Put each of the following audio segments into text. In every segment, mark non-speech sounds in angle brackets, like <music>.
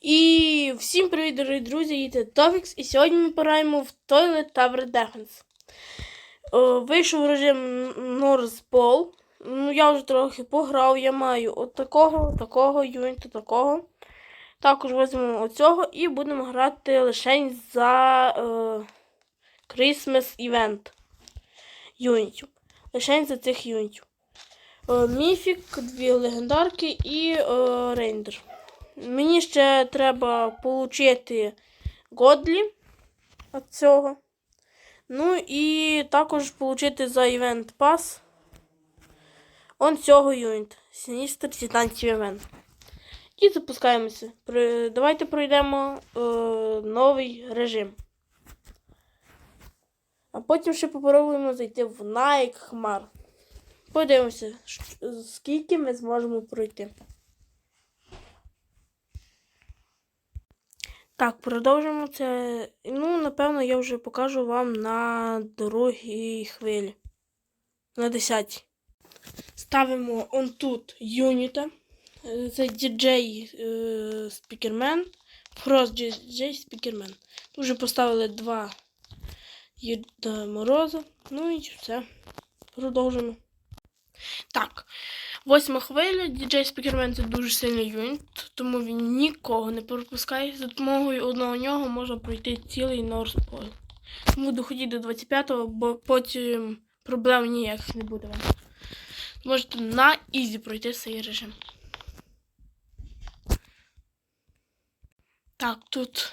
І всім привіт, дорогі друзі! Я Тофікс, і сьогодні ми пораємо в Toilet Tower Defense. О, вийшов режим North Ball. Ну, я вже трохи пограв, я маю от такого, такого, юніту, такого. Також візьмемо оцього і будемо грати лише за е, Christmas Event юнітів. Лише за цих юнітів. Е, Міфік, дві легендарки і е, рейндер. Мені ще треба отримати Годлі від цього. Ну і також отримати за івент пас. Он цього юніт. Сіністер Титанців івент. І запускаємося. Давайте пройдемо е, новий режим. А потім ще попробуємо зайти в Nike Хмар. Подивимося, скільки ми зможемо пройти. Так, продовжимо це. Ну, напевно, я вже покажу вам на другій хвилі. На 10. Ставимо он тут юніта. Це DJ Спікермен. Frost DJ Спікермен. Тут вже поставили два Мороза. Ну і все. Продовжимо. Так. Восьма хвиля, діджей Спікермен це дуже сильний юніт, тому він нікого не пропускає. За допомогою одного нього можна пройти цілий Норспол. Тому доходіть до 25-го, бо потім проблем ніяких не буде вам. Можете на ізі пройти цей режим. Так, тут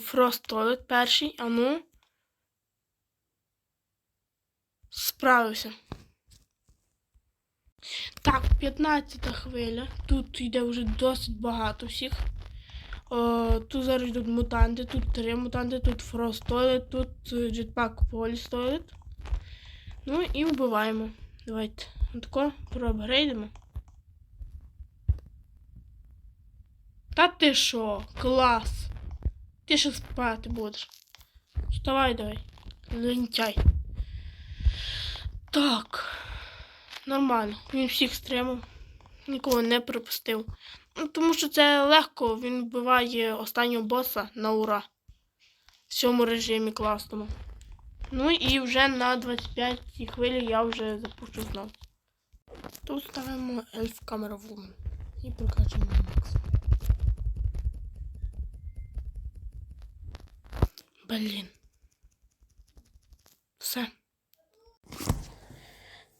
Фрост Toilet перший, а ну. Справився. Так, 15 хвиля. Тут йде вже досить багато всіх. О, тут зараз йдуть мутанти, тут три мутанти, тут Фрост Toilet, тут е, Jetpack Police Ну і вбиваємо. Давайте. Отако проапгрейдимо. Та ти що? Клас! Ти ще спати будеш. Вставай давай. Лентяй. Так. Нормально. Він всіх стримав. Нікого не пропустив. Ну, тому що це легко, він вбиває останнього боса на ура. В цьому режимі класному. Ну і вже на 25 й хвилі я вже запущу знов. Тут ставимо ельф камера вумен. І прокачуємо максимум. Блін. Все.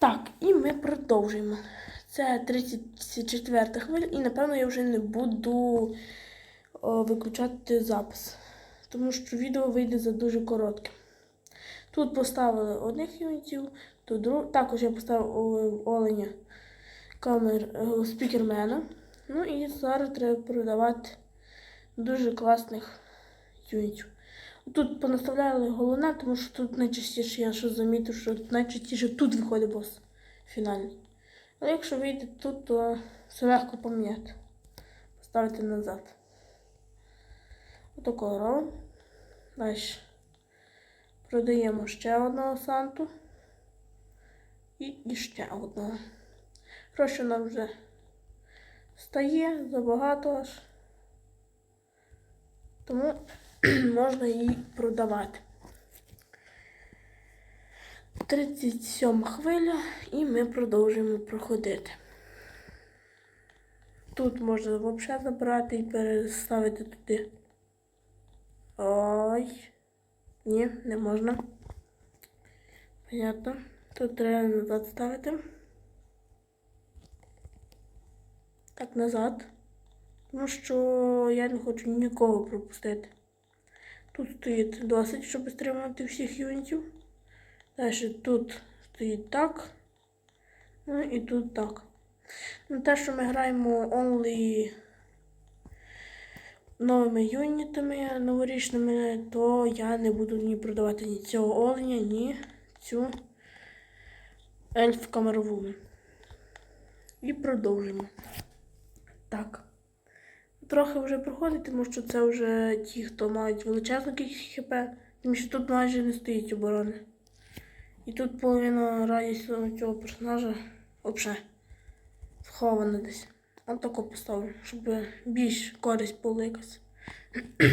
Так, і ми продовжуємо. Це 34 хвиля, і напевно я вже не буду о, виключати запис, тому що відео вийде за дуже коротке. Тут поставили одних юнітів, тут друг... також я поставив оленя камер спікермена. Ну і зараз треба продавати дуже класних юнітів. Тут понаставляли головне, тому що тут найчастіше я що замітив, що найчастіше тут виходить бос фінальний. Але якщо вийде тут, то все легко поміняти. Поставити назад. Отакого робимо. Далі. Продаємо ще одного санту. І, і ще одного. Гроші нам вже стає забагато аж. Тому <clears throat> можна її продавати. 37 хвиля, і ми продовжуємо проходити. Тут можна взагалі забрати і переставити туди. Ой. Ні, не можна. Понятно. Тут треба назад ставити. Так, назад. Тому що я не хочу нікого пропустити. Тут стоїть досить, щоб стримувати всіх юнітів. Далі тут стоїть так. Ну і тут так. Ну, те, що ми граємо only новими юнітами новорічними, то я не буду ні продавати ні цього оленя, ні цю ельф камерову. І продовжимо. Так. Трохи вже проходить, тому що це вже ті, хто мають величезну кількість хп, тому що тут майже не стоїть оборони. І тут половина радість цього персонажа взагалі схована десь. От таку поставлю, щоб більш користь була якась. <clears throat>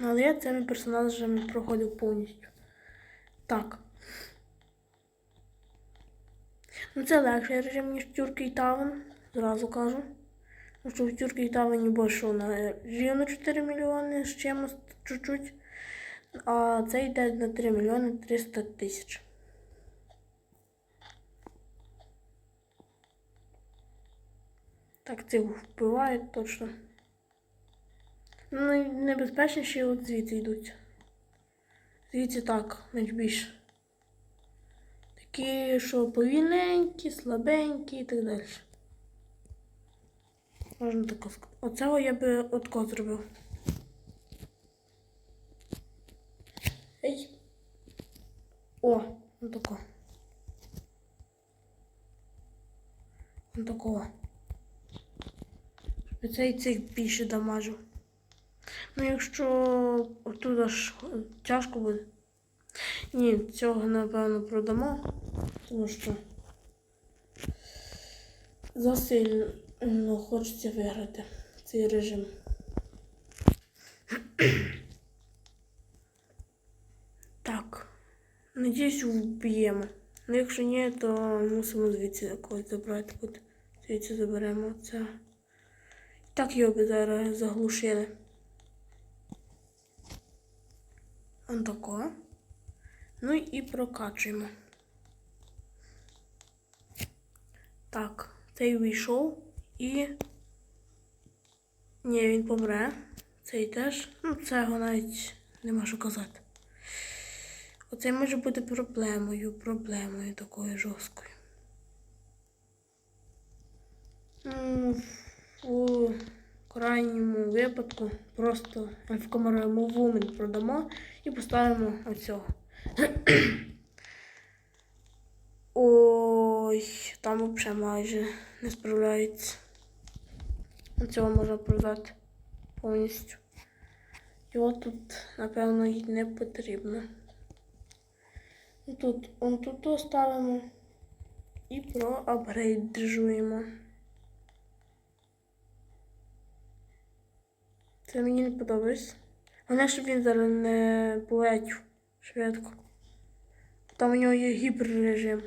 Але я цими персонажами проходив повністю. Так. Ну це легший режим, ніж Тюрки і Тавен, зразу кажу. Тому що в Тюрки і Тавені більше на рівно 4 мільйони з чимось чуть-чуть. А це йде на 3 мільйони 300 тисяч. Так, це вбиває точно. Ну, найнебезпечніші от звідси йдуть. Звідси так, менш більше. Такі, що повільненькі, слабенькі і так далі. Можна тако сказати. Оцього я би отко зробив. Ей. О, отако. Отакого. Щоб цей цих більше дамажив. Ну, якщо отут аж тяжко буде. Ні, цього напевно продамо, тому що засильно хочеться виграти цей режим. Так. Надіюсь, вб'ємо. Ну, якщо ні, то мусимо звідси когось забрати. От звідси заберемо це. Так його зараз заглушили. Он тако. Ну і прокачуємо. Так, цей вийшов і. Ні, він помре. Цей теж. Ну, цього навіть нема що казати. Оце може бути проблемою, проблемою такою жорсткою. Ну, у крайньому випадку просто в комаровому вумен продамо і поставимо оцього. Ой, там взагалі майже не справляється. Оцього можна продати повністю. Його тут, напевно, й не потрібно. Тут, он тут оставимо і проапгрейджуємо. Це мені не подобається. Головне, щоб він зараз не полетів швидко. Там у нього є гіперрежим.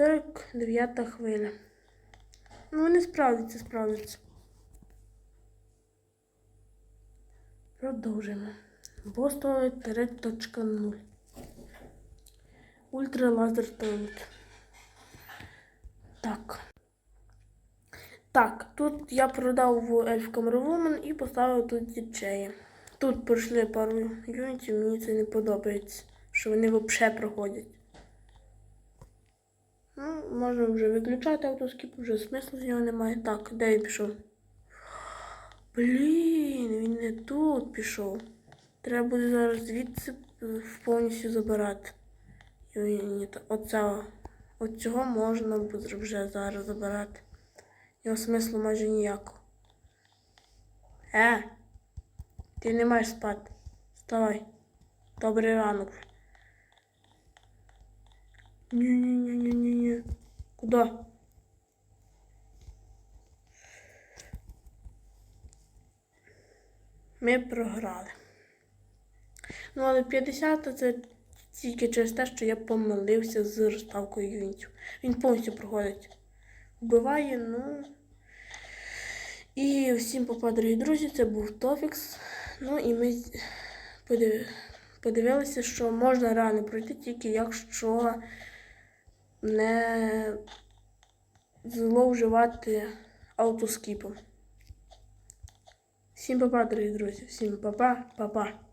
49 хвиля. Ну, вони справляться, справляться. Продовжимо. Бостове 3.0. Ультра лазер тойлет. Так. Так, тут я продав Elf Camera Woman і поставив тут діджеї. Тут пройшли пару юнітів, мені це не подобається, що вони взагалі проходять. Ну, можна вже виключати автоскіп, вже смислу з нього немає. Так, де він пішов? Блін, він не тут пішов. Треба буде зараз звідси е, повністю забирати. Оцього. От цього можна буде вже зараз забирати. Його смислу майже ніякого. Е, ти не маєш спати. Вставай. Добрий ранок. Ні-ні-ні-ні-ні. Куди? Ми програли. Ну, але 50 це тільки через те, що я помилився з розставкою юнітів. Він повністю проходить. Вбиває, ну. І всім попа, дорогі друзі, це був Тофікс. Ну і ми подивилися, що можна реально пройти тільки якщо не зловживати автоскіпом. Всім папа, дорогі друзі, всім папа, папа.